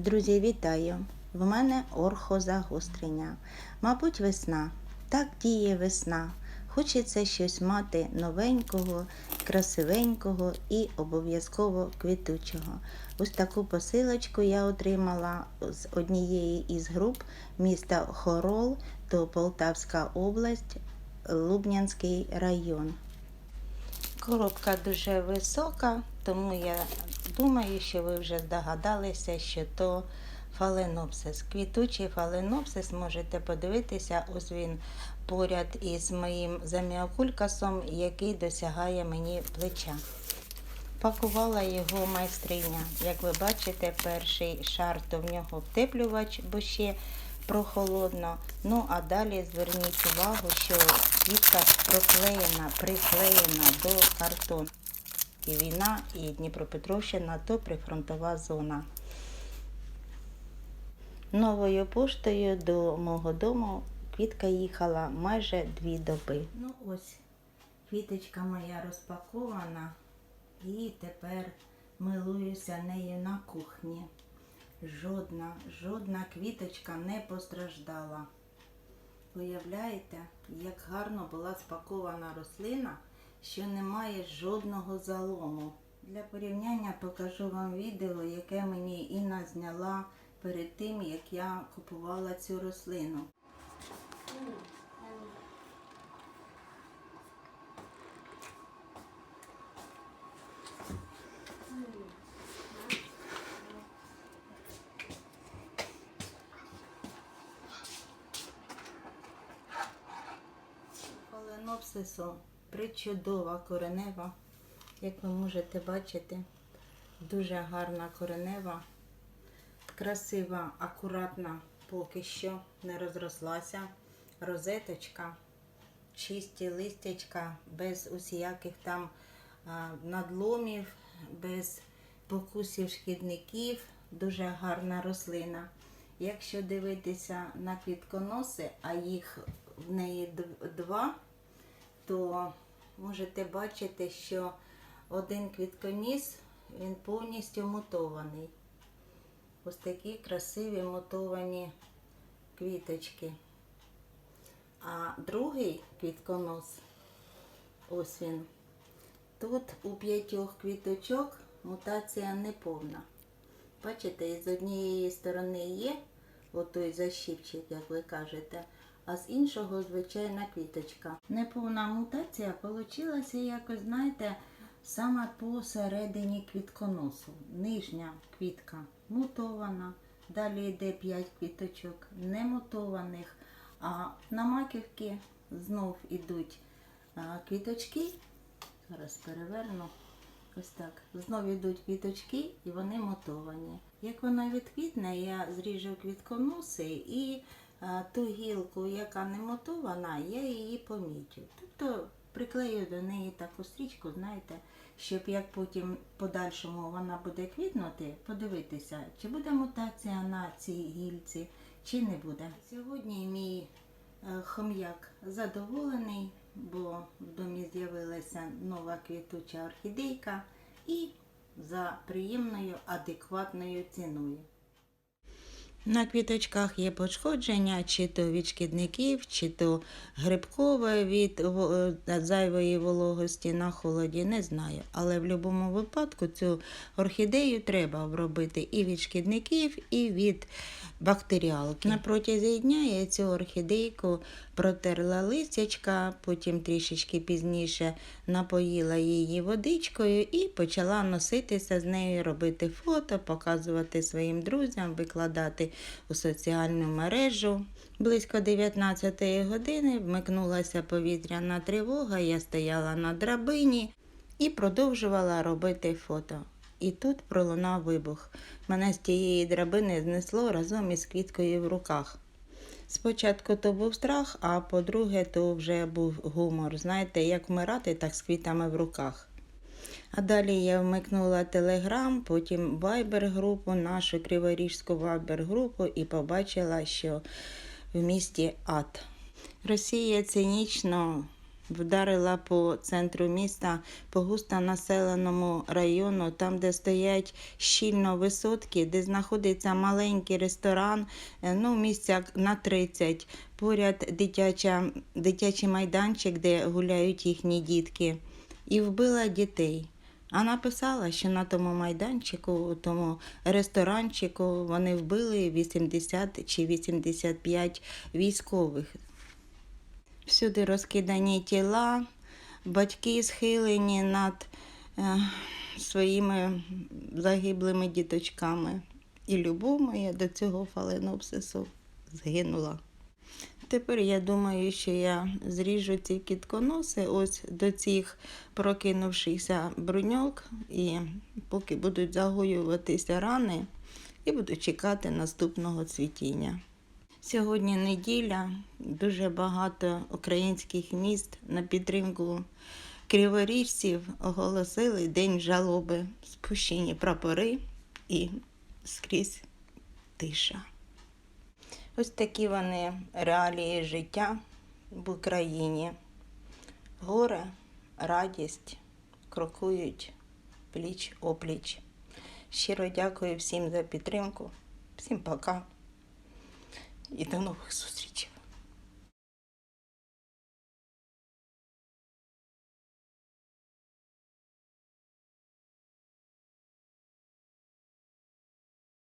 Друзі, вітаю! В мене орхозагострення. Мабуть, весна. Так діє весна. Хочеться щось мати новенького, красивенького і обов'язково квітучого. Ось таку посилочку я отримала з однієї із груп міста Хорол, то Полтавська область, Лубнянський район. Коробка дуже висока, тому я думаю, що ви вже здогадалися, що то фаленопсис. Квітучий фаленопсис можете подивитися, ось він поряд із моїм заміокулькасом, який досягає мені плеча. Пакувала його майстриня. Як ви бачите, перший шар то в нього втеплювач, бо ще прохолодно. Ну а далі зверніть увагу, що квітка проклеєна, приклеєна до картону. І війна, і Дніпропетровщина то прифронтова зона. Новою поштою до мого дому квітка їхала майже дві доби. Ну ось, квіточка моя розпакована, і тепер милуюся нею на кухні. Жодна, жодна квіточка не постраждала. Уявляєте, як гарно була спакована рослина, що немає жодного залому. Для порівняння покажу вам відео, яке мені Інна зняла перед тим, як я купувала цю рослину. Фаленопсису причудова коренева, як ви можете бачити, дуже гарна коренева, красива, акуратна, поки що не розрослася. Розеточка, чисті листячка, без усіяких там надломів, без покусів шкідників. Дуже гарна рослина. Якщо дивитися на квітконоси, а їх в неї два, то можете бачити, що один квітконіс він повністю мутований. Ось такі красиві мутовані квіточки. А другий квітконос, ось він. Тут у п'ятьох квіточок мутація неповна. Бачите, з однієї сторони є отой защіпчик, як ви кажете, а з іншого звичайна квіточка. Неповна мутація вийшла якось, знаєте, саме посередині квітконосу. Нижня квітка мутована, далі йде 5 квіточок немутованих, а на маківки знов ідуть квіточки. Зараз переверну. Ось так. Знов йдуть квіточки і вони мотовані. Як вона відквітне, я зріжу квітконоси і ту гілку, яка не мотована, я її помічу. Тобто приклею до неї таку стрічку, знаєте, щоб як потім подальшому вона буде квітнути, подивитися, чи буде мутація на цій гільці, чи не буде. Сьогодні мій е, хом'як задоволений, бо в домі з'явилася нова квітуча орхідейка і за приємною адекватною ціною. На квіточках є пошкодження, чи то від шкідників, чи то грибкове від е, зайвої вологості на холоді, не знаю. Але в будь-якому випадку цю орхідею треба обробити і від шкідників, і від бактеріалки. На протязі дня я цю орхідейку протерла листячка, потім трішечки пізніше напоїла її водичкою і почала носитися з нею, робити фото, показувати своїм друзям, викладати у соціальну мережу. Близько 19 години вмикнулася повітряна тривога, я стояла на драбині і продовжувала робити фото. І тут пролунав вибух. Мене з тієї драбини знесло разом із квіткою в руках. Спочатку то був страх, а по-друге, то вже був гумор. Знаєте, як вмирати, так з квітами в руках. А далі я вмикнула телеграм, потім вайбер-групу, нашу криворіжську вайбер-групу і побачила, що в місті ад. Росія цинічно вдарила по центру міста, по густонаселеному району, там, де стоять щільно висотки, де знаходиться маленький ресторан, е, ну, місця на 30. Поряд дитяча, дитячий майданчик, де гуляють їхні дітки, і вбила дітей. А написала, що на тому майданчику, тому ресторанчику вони вбили 80 чи 85 військових. Всюди розкидані тіла, батьки схилені над е, своїми загиблими діточками. І любов моя до цього фаленопсису згинула. Тепер я думаю, що я зріжу ці кітконоси ось до цих прокинувшихся бруньок, і поки будуть загоюватися рани, і буду чекати наступного цвітіння. Сьогодні неділя, дуже багато українських міст на підтримку криворіжців оголосили День жалоби, спущені прапори і скрізь тиша. Ось такі вони реалії життя в Україні. Горе, радість крокують пліч опліч. Щиро дякую всім за підтримку. Всім пока і до нових зустрічей.